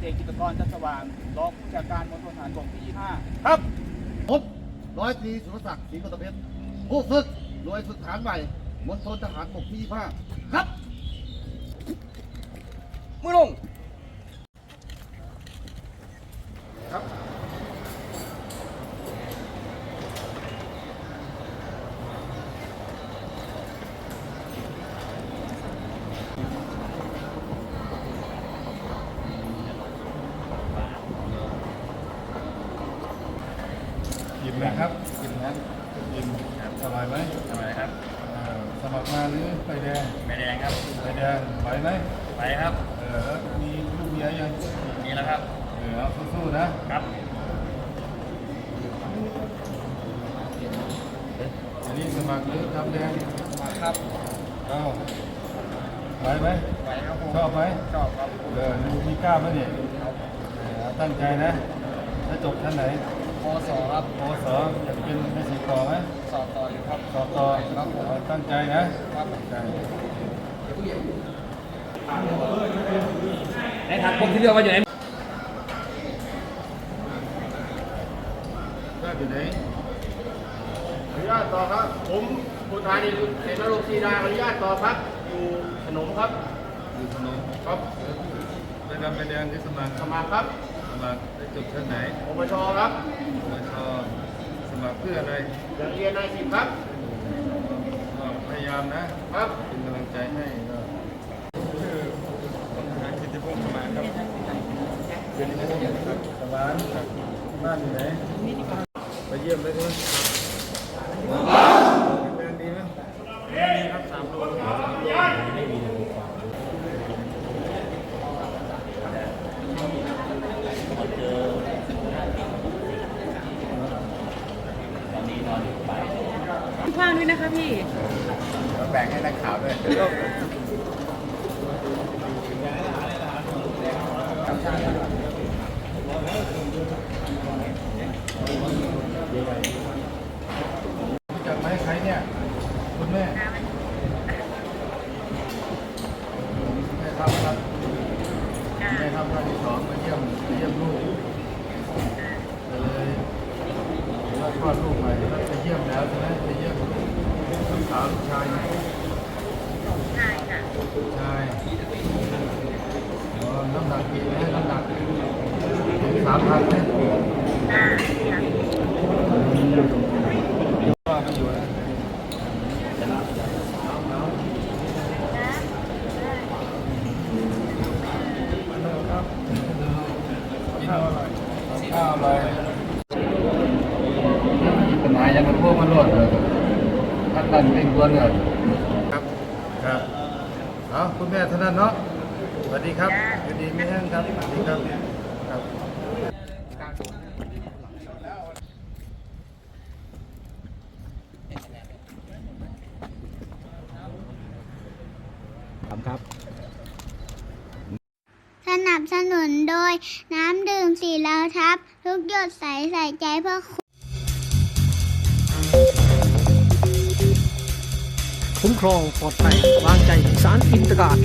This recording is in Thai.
เอกกิตกรจันทร์สว่างรองผู้จัดการมณฑลทหารบกที่ 25 ครับผมร้อยตรีสุรศักดิ์ศรีกตเพชรผู้ฝึกหน่วยฝึกฐานใหม่มณฑลทหารบกที่ 25 ครับ มือลง อิ่มไหมครับกินครับอิ่มอร่อยไหมทำไมครับเอ่อสมัครมาหรือไฟแดงไม่แดงครับไฟแดงไหวไหมไปครับเออแล้วมีลูกเมียยังนี่แล้วครับเออเอาสู้ๆนะครับอันนี้สมัครหรือทำแดงมาครับเอาไหวไหมไปครับผมชอบไหมชอบครับเออมีมีกล้ามไหมเนี่ยเออตั้งใจนะถ้าจบชั้นไหน ปสครับปวสอยากเป็นไม่สิต่อไหมสอบต่ออยู่ครับสอบต่อเอาตั้งใจนะครับตั้งใจในทางผมที่เลือกว่าอยู่ไหนก็อยู่ไหนอนุญาตต่อครับ ผมผู้ทานีเสนาโรงศีดาอนุญาตต่อครับ อยู่ขนมครับ อยู่ถนนครับไปดำไปแดงที่สมัครสมัครครับส มัครได้จบชั้นไหนปปชครับ ปวชสมัครเพื่ออะไรอยากเรียนนายสิบครับ ก็พยายามนะ ครับ เป็นกำลังใจให้ก็ชื่อพลทหารกิติพงศ์สมานครับเป็นนักเรียนครับสมานครับบ้านอยู่ไหนไปเยี่ยมได้ใช่ไหมแรงดีไหมแรงดีครับสามโล ก ว้างด้วยนะคะพี่แบ่งให้นักข่าวด้วยรู้จักไหมใครเนี่ย คุณแม่แม่ครับครับแม่ครับครั้งที่สองมาเยี่ยมมาเยี่ยมลูกก็เลยเห็นว่าคลอดลูกใหม่แล้วไปเยี่ยมแล้วใช่ไหมไปเยี่ยมลูกลูก สาวลูกชายชายค่ะชายน้ำหนักกี่ไหมน้ำหนักสามพันไหมว่ากันอยู่นะข้าวอร่อยข้าวอร่อยมีปัญหายังมันพวกมันรอดเลย ท่านนั้นเป็นตัวเลยครับครับเอาคุณแม่ท่านนั้นเนาะสวัสดีครับยินดีไม่แห้งครับสวัสดีครับครับสนับสนุนโดยน้ำดื่มสีเหลาทับ ทุกหยดใสใส่ใจเพื่อ คุ้มครองปลอดภัยวางใจสารอินตการ